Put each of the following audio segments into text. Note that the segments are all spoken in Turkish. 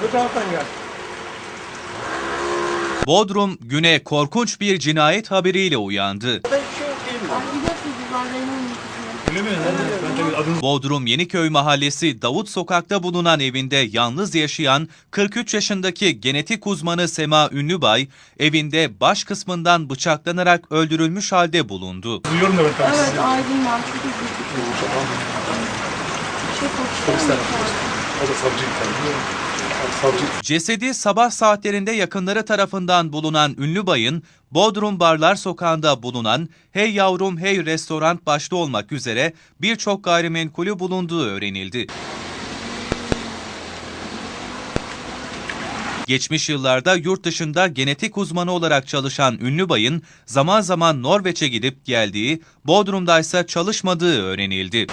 Öbür taraftan gel. Bodrum güne korkunç bir cinayet haberiyle uyandı. Şey Bodrum Yeniköy Mahallesi Davut Sokak'ta bulunan evinde yalnız yaşayan 43 yaşındaki genetik uzmanı Sema Ünlübay, evinde baş kısmından bıçaklanarak öldürülmüş halde bulundu. duyuyorum ben Evet sizi. Aydın var çok üzüldük. Çok hoşçakalın. O da Cesedi sabah saatlerinde yakınları tarafından bulunan Ünlübay'ın Bodrum Barlar Sokağı'nda bulunan Hey Yavrum Hey Restoran başta olmak üzere birçok gayrimenkulü bulunduğu öğrenildi. Geçmiş yıllarda yurt dışında genetik uzmanı olarak çalışan Ünlübay'ın zaman zaman Norveç'e gidip geldiği, Bodrum'da ise çalışmadığı öğrenildi.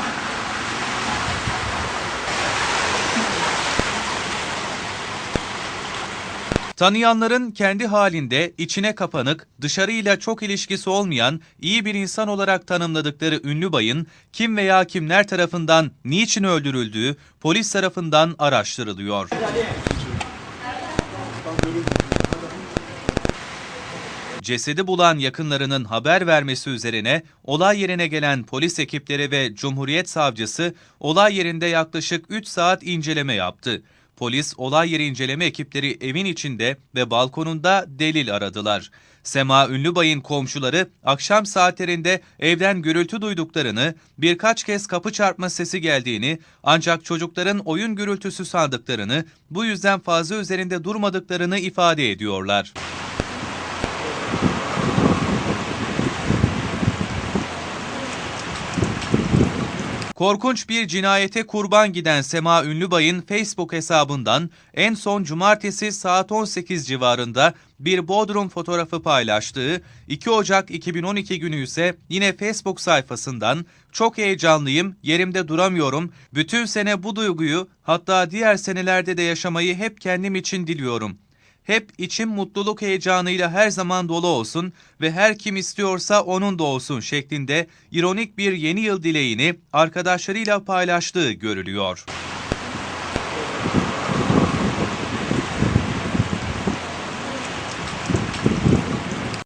Tanıyanların kendi halinde içine kapanık, dışarıyla çok ilişkisi olmayan iyi bir insan olarak tanımladıkları Ünlübay'ın kim veya kimler tarafından niçin öldürüldüğü polis tarafından araştırılıyor. Cesedi bulan yakınlarının haber vermesi üzerine olay yerine gelen polis ekipleri ve Cumhuriyet Savcısı olay yerinde yaklaşık 3 saat inceleme yaptı. Polis olay yeri inceleme ekipleri evin içinde ve balkonunda delil aradılar. Sema Ünlübay'ın komşuları akşam saatlerinde evden gürültü duyduklarını, birkaç kez kapı çarpma sesi geldiğini ancak çocukların oyun gürültüsü sandıklarını, bu yüzden fazla üzerinde durmadıklarını ifade ediyorlar. Korkunç bir cinayete kurban giden Sema Ünlübay'ın Facebook hesabından en son cumartesi saat 18 civarında bir Bodrum fotoğrafı paylaştığı, 2 Ocak 2012 günü ise yine Facebook sayfasından çok heyecanlıyım, yerimde duramıyorum, bütün sene bu duyguyu hatta diğer senelerde de yaşamayı hep kendim için diliyorum. Hep içim mutluluk heyecanıyla her zaman dolu olsun ve her kim istiyorsa onun da olsun şeklinde ironik bir yeni yıl dileğini arkadaşlarıyla paylaştığı görülüyor.